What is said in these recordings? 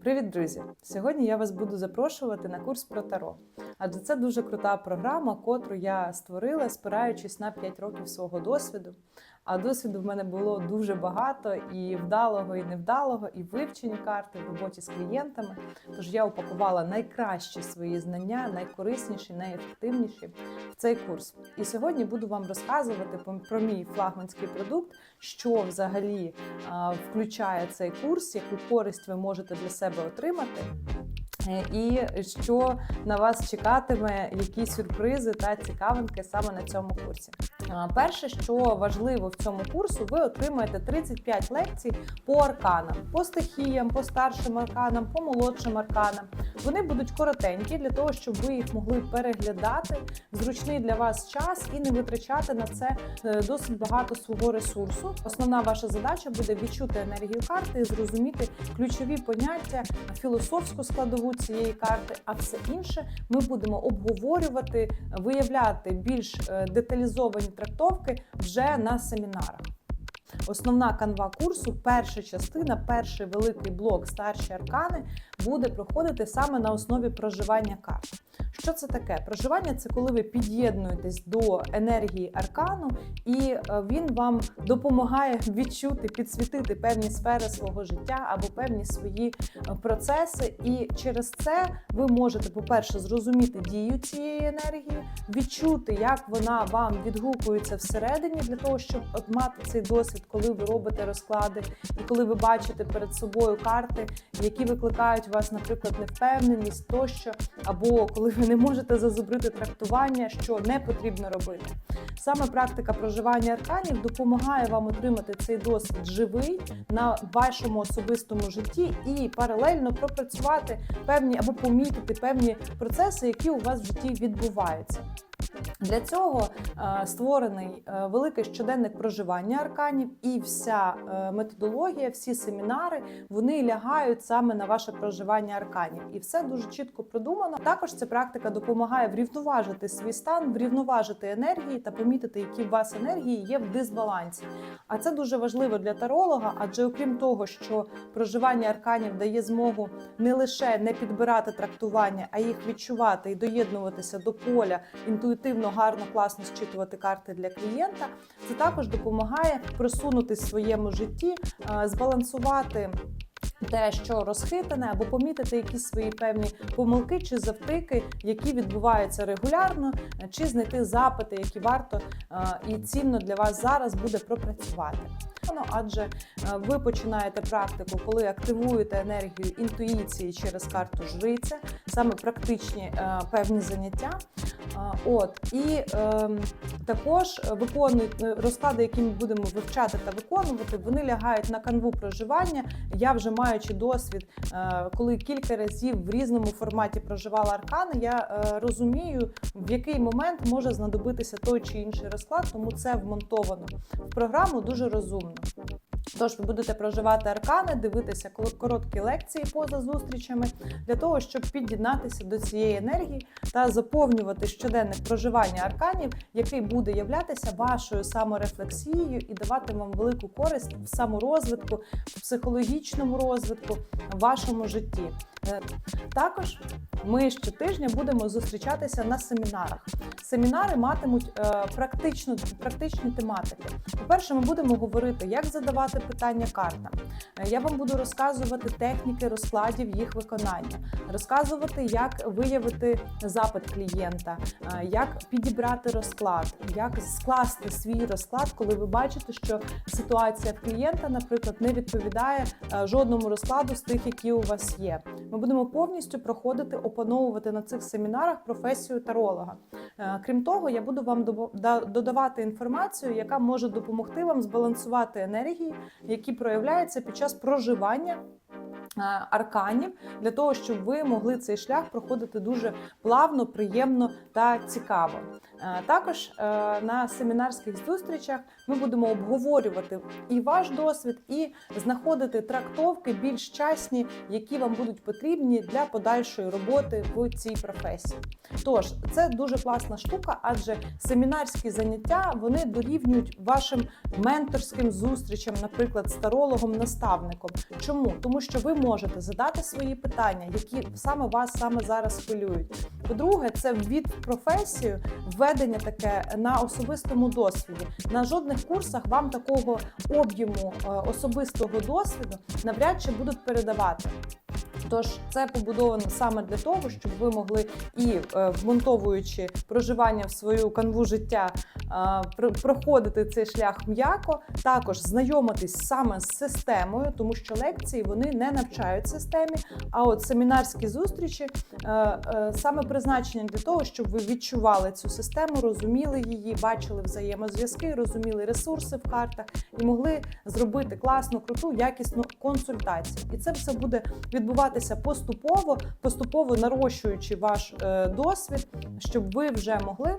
Привіт, друзі! Сьогодні я вас буду запрошувати на курс про таро. Адже це дуже крута програма, котру я створила, спираючись на 5 років свого досвіду. А досвіду в мене було дуже багато і вдалого, і невдалого, і в вивченні карти, в роботі з клієнтами. Тож я упакувала найкращі свої знання, найкорисніші, найефективніші в цей курс. І сьогодні буду вам розказувати про- мій флагманський продукт, що взагалі включає цей курс, яку користь ви можете для себе отримати. Е, І що на вас чекатиме, які сюрпризи та цікавинки саме на цьому курсі. Перше, що важливо в цьому курсу, ви отримаєте 35 лекцій по арканам, по стихіям, по старшим арканам, по молодшим арканам. Вони будуть коротенькі для того, щоб ви їх могли переглядати в зручний для вас час і не витрачати на це е, досить багато свого ресурсу. Основна ваша задача буде відчути енергію карти і зрозуміти ключові поняття, філософську складову цієї карти. А все інше ми будемо обговорювати, виявляти більш е, деталізовані трактовки вже на семінарах. Основна канва курсу, перша частина, перший великий блок старші аркани буде проходити саме на основі проживання карт. Що це таке? Проживання це коли ви під'єднуєтесь до енергії аркану, і е, він вам допомагає відчути, підсвітити певні сфери свого життя або певні свої е, процеси. І через це ви можете, по-перше, зрозуміти дію цієї енергії, відчути, як вона вам відгукується всередині, для того, щоб от мати цей досвід, коли ви робите розклади, і коли ви бачите перед собою карти, які викликають у вас, наприклад, невпевненість тощо, або коли ви не можете зазубрити трактування, що не потрібно робити. Саме практика проживання арканів допомагає вам отримати цей досвід живий на вашому особистому житті і паралельно пропрацювати певні або помітити певні процеси, які у вас в житті відбуваються. Для цього е, створений е, великий щоденник проживання арканів, і вся е, методологія, всі семінари вони лягають саме на ваше проживання арканів, і все дуже чітко продумано. Також ця практика допомагає врівноважити свій стан, врівноважити енергії та помітити, які в вас енергії є в дисбалансі. А це дуже важливо для таролога, адже окрім того, що проживання арканів дає змогу не лише не підбирати трактування, а їх відчувати і доєднуватися до поля інтуїтивно, гарно, класно зчитувати карти для клієнта. Це також допомагає просунутись в своєму житті, е, збалансувати. Те, що розхитане, або помітити якісь свої певні помилки чи завтики, які відбуваються регулярно, е, чи знайти запити, які варто е, і цінно для вас зараз буде пропрацювати. Адже е, ви починаєте практику, коли активуєте енергію інтуїції через карту жриця, саме практичні е, певні заняття. От і е, також виконують е, розклади, які ми будемо вивчати та виконувати. Вони лягають на канву проживання. Я вже маючи досвід, е, коли кілька разів в різному форматі проживала аркани, я е, розумію, в який момент може знадобитися той чи інший розклад, тому це вмонтовано в програму дуже розумно. Thank you. Тож ви будете проживати аркани, дивитися короткі лекції поза зустрічами для того, щоб під'єднатися до цієї енергії та заповнювати щоденник проживання арканів, який буде являтися вашою саморефлексією і давати вам велику користь в саморозвитку, в психологічному розвитку, в вашому житті. Е, Також ми щотижня будемо зустрічатися на семінарах. Семінари матимуть е, практичну, практичні тематики. По-перше, ми будемо говорити, як задавати питання картам. Е, Я вам буду розказувати техніки розкладів їх виконання, розказувати, як виявити запит клієнта, е, як підібрати розклад, як скласти свій розклад, коли ви бачите, що ситуація клієнта, наприклад, не відповідає е, жодному розкладу з тих, які у вас є. Ми будемо повністю проходити, опановувати на цих семінарах професію таролога. Крім того, я буду вам додавати інформацію, яка може допомогти вам збалансувати енергії, які проявляються під час проживання. е, Арканів для того, щоб ви могли цей шлях проходити дуже плавно, приємно та цікаво. Е, Також е, на семінарських зустрічах ми будемо обговорювати і ваш досвід, і знаходити трактовки більш часні, які вам будуть потрібні для подальшої роботи в цій професії. Тож це дуже класна штука, адже семінарські заняття вони дорівнюють вашим менторським зустрічам, наприклад, з тарологом, наставником. Чому? Тому що ви можете задати свої питання, які саме вас саме зараз хвилюють. По-друге, це ввід в професію, введення таке на особистому досвіді. На жодних курсах вам такого об'єму е, особистого досвіду навряд чи будуть передавати. Тож це побудовано саме для того, щоб ви могли і е, вмонтовуючи проживання в свою канву життя, е, проходити цей шлях м'яко, також знайомитись саме з системою, тому що лекції вони не навчають системі. А от семінарські зустрічі е, саме призначені для того, щоб ви відчували цю систему, розуміли її, бачили взаємозв'язки, розуміли ресурси в картах і могли зробити класну, круту, якісну консультацію. І це все буде відбуватися поступово, поступово нарощуючи ваш е, досвід, щоб ви вже могли.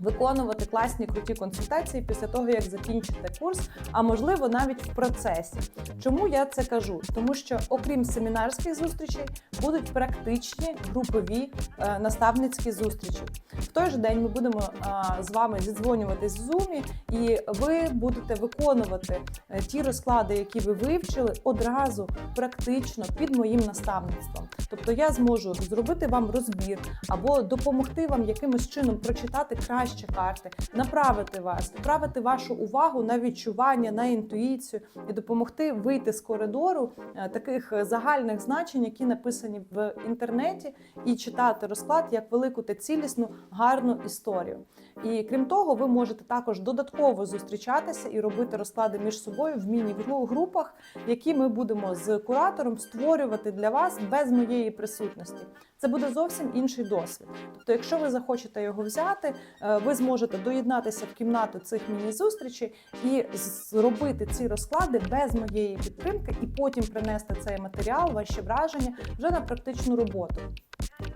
Виконувати класні круті консультації після того, як закінчите курс, а можливо навіть в процесі. Чому я це кажу? Тому що, окрім семінарських зустрічей, будуть практичні групові е, наставницькі зустрічі. В той же день ми будемо е, з вами зідзвонюватись в Zoom, і ви будете виконувати е, ті розклади, які ви вивчили, одразу практично під моїм наставництвом. Тобто я зможу зробити вам розбір або допомогти вам якимось чином прочитати краще карти, направити вас, направити вашу увагу на відчування, на інтуїцію і допомогти вийти з коридору е, таких е, загальних значень, які написані в інтернеті, і читати розклад як велику та цілісну гарну історію. І крім того, ви можете також додатково зустрічатися і робити розклади між собою в міні-групах, які ми будемо з куратором створювати для вас без моєї присутності. Це буде зовсім інший досвід. Тобто, якщо ви захочете його взяти, е, ви зможете доєднатися в кімнату цих міні-зустрічей і зробити ці розклади без моєї підтримки, і потім принести цей матеріал, ваші враження вже на практичну роботу.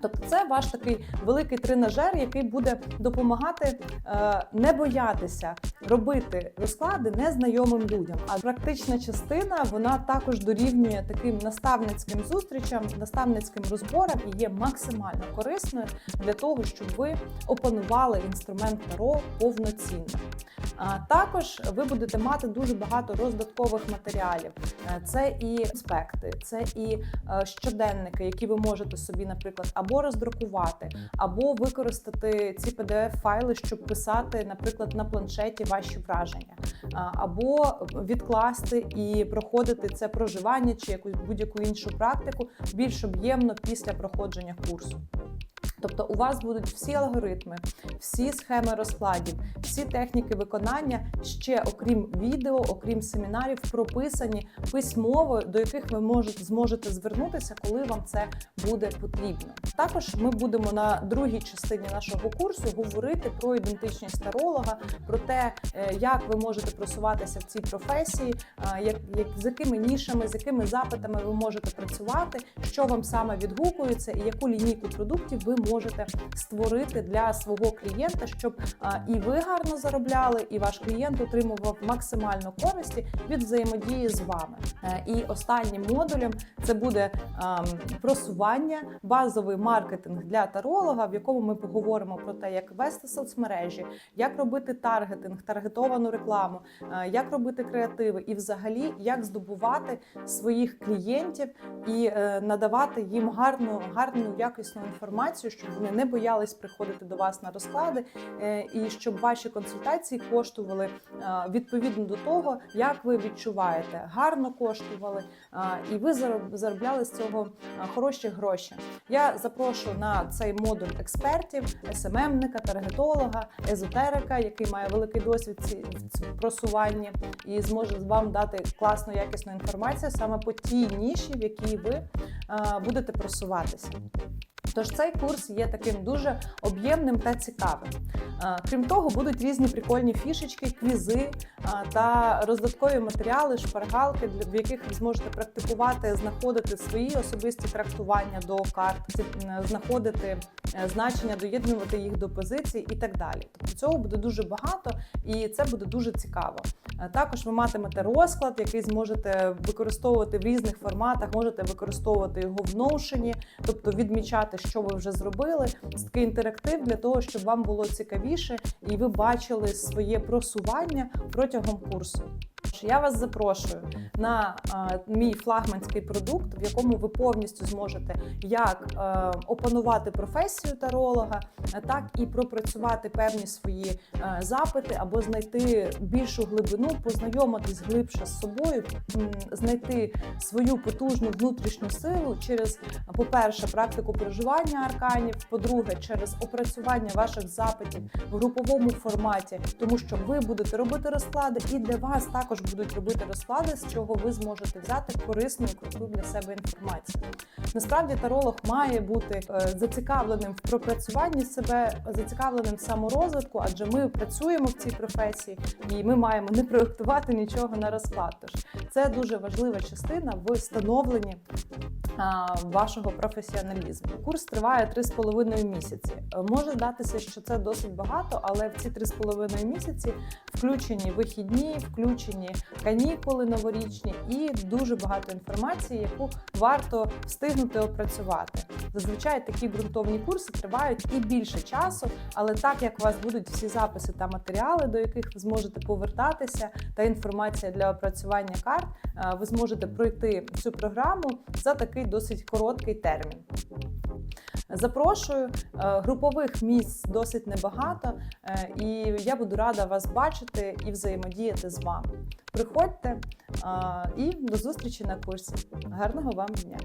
Тобто, це ваш такий великий тренажер, який буде допомагати е, не боятися робити розклади незнайомим людям. А практична частина вона також дорівнює таким наставницьким зустрічам, наставницьким розборам і є максимально корисною для того, щоб ви опанували інструмент Таро повноцінно. А також ви будете мати дуже багато роздаткових матеріалів. Е, Це і аспекти, це і е, щоденники, які ви можете собі, наприклад, або роздрукувати, або використати ці PDF-файли, щоб писати, наприклад, на планшеті ваші враження, або відкласти і проходити це проживання чи якусь будь-яку іншу практику більш об'ємно після проходження курсу. Тобто у вас будуть всі алгоритми, всі схеми розкладів, всі техніки виконання ще окрім відео, окрім семінарів, прописані письмово, до яких ви можете зможете звернутися, коли вам це буде потрібно. Також ми будемо на другій частині нашого курсу говорити про ідентичність таролога, про те, е, як ви можете просуватися в цій професії, е, як, як з якими нішами, з якими запитами ви можете працювати, що вам саме відгукується, і яку лінійку продуктів ви можете створити для свого клієнта, щоб і ви гарно заробляли, і ваш клієнт отримував максимально користі від взаємодії з вами. Е, І останнім модулем це буде просування, базовий маркетинг для таролога, в якому ми поговоримо про те, як вести соцмережі, як робити таргетинг, таргетовану рекламу, е, як робити креативи, і взагалі як здобувати своїх клієнтів і е, надавати їм гарну, гарну якісну інформацію, щоб вони не боялись приходити до вас на розклади, е, і щоб ваші консультації коштували е, відповідно до того, як ви відчуваєте, гарно коштували, е, і ви заробляли з цього хороші гроші. Я запрошую на цей модуль експертів, СММника, таргетолога, езотерика, який має великий досвід в просуванні і зможе вам дати класну якісну інформацію саме по тій ніші, в якій ви будете просуватися. Тож цей курс є таким дуже об'ємним та цікавим. Крім того, будуть різні прикольні фішечки, квізи та роздаткові матеріали, шпаргалки, в яких ви зможете практикувати, знаходити свої особисті трактування до карт, знаходити е, значення, доєднувати їх до позицій і так далі. Тобто цього буде дуже багато, і це буде дуже цікаво. Е, Також ви матимете розклад, який зможете використовувати в різних форматах. Можете використовувати його в Notion, тобто відмічати, що ви вже зробили. Це такий інтерактив для того, щоб вам було цікавіше і ви бачили своє просування протягом курсу. Я вас запрошую на мій флагманський продукт, в якому ви повністю зможете як е, опанувати професію таролога, так і пропрацювати певні свої е, запити або знайти більшу глибину, познайомитись глибше з собою, знайти свою потужну внутрішню силу через, по-перше, практику проживання арканів, по-друге, через опрацювання ваших запитів в груповому форматі, тому що ви будете робити розклади, і для вас також будуть робити розклади, з чого ви зможете взяти корисну і круту для себе інформацію. Насправді таролог має бути е, зацікавленим в пропрацюванні себе, зацікавленим в саморозвитку, адже ми працюємо в цій професії і ми маємо не проєктувати нічого на розклад. Тож це дуже важлива частина в становленні а, вашого професіоналізму. Курс триває 3,5 місяці. Може здатися, що це досить багато, але в ці 3,5 місяці включені вихідні, включені канікули новорічні і дуже багато інформації, яку варто встигнути опрацювати. Зазвичай такі ґрунтовні курси тривають і більше часу, але так як у вас будуть всі записи та матеріали, до яких ви зможете повертатися, та інформація для опрацювання карт, е, ви зможете пройти цю програму за такий досить короткий термін. Запрошую, Е, групових місць досить небагато, е, і я буду рада вас бачити і взаємодіяти з вами. Приходьте е, і до зустрічі на курсі. Гарного вам дня!